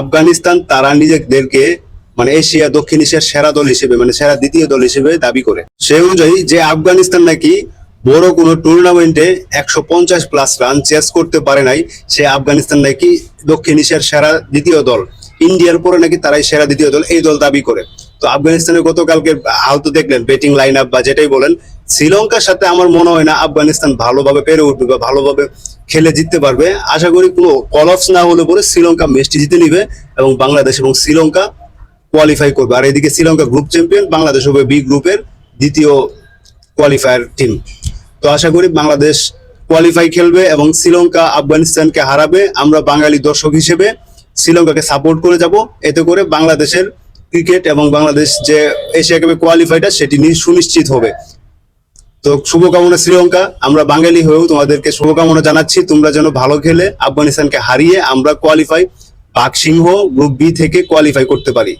আফগানিস্তান তারা নিজেদেরকে মানে এশিয়া, দক্ষিণ এশিয়ার সেরা দল হিসেবে মানে সেরা দ্বিতীয় দল হিসেবে দাবি করে। সেই অনুযায়ী যে আফগানিস্তান নাকি বড় কোনো টুর্নামেন্টে একশো পঞ্চাশ প্লাস রান চেস করতে পারে নাই, সে আফগানিস্তান নাকি দক্ষিণ এশিয়ার সেরা দ্বিতীয় দল। ইন্ডিয়ার পরে নাকি তারাই সেরা দ্বিতীয় দল, এই দল দাবি করে। তো আফগানিস্তানের গতকালকে আহত দেখলেন ব্যাটিং লাইন আপ বা যেটাই বলেন শ্রীলঙ্কার সাথে আমার মনে হয় না আফগানিস্তান ভালোভাবে পেরে উঠবে বা ভালোভাবে খেলে জিততে পারবে। আশা করি কোনো কলপস না হলে পরে শ্রীলঙ্কা ম্যাচটি জিতে নিবে এবং বাংলাদেশ এবং শ্রীলঙ্কা কোয়ালিফাই করবে। আর এদিকে শ্রীলঙ্কা গ্রুপ চ্যাম্পিয়ন বাংলাদেশ হবে বি গ্রুপের দ্বিতীয় কোয়ালিফায়ার টিম তো আশা করি বাংলাদেশ কোয়ালিফাই খেলবে এবং শ্রীলঙ্কা আফগানিস্তানকে হারাবে। আমরা বাঙালি দর্শক হিসেবে শ্রীলঙ্কাকে সাপোর্ট করে যাব। এতে করে বাংলাদেশের ক্রিকেট এবং বাংলাদেশ যে এশিয়া কাপে কোয়ালিফাইটা সেটি সুনিশ্চিত হবে। তো শুভকামনা শ্রীলঙ্কা। আমরা বাঙালি হয়েও তোমাদেরকে শুভকামনা জানাচ্ছি। তোমরা যেন ভালো খেলে, আফগানিস্তানকে হারিয়ে আমরা কোয়ালিফাই বাঘ সিংহ গ্রুপ বি থেকে কোয়ালিফাই করতে পারি।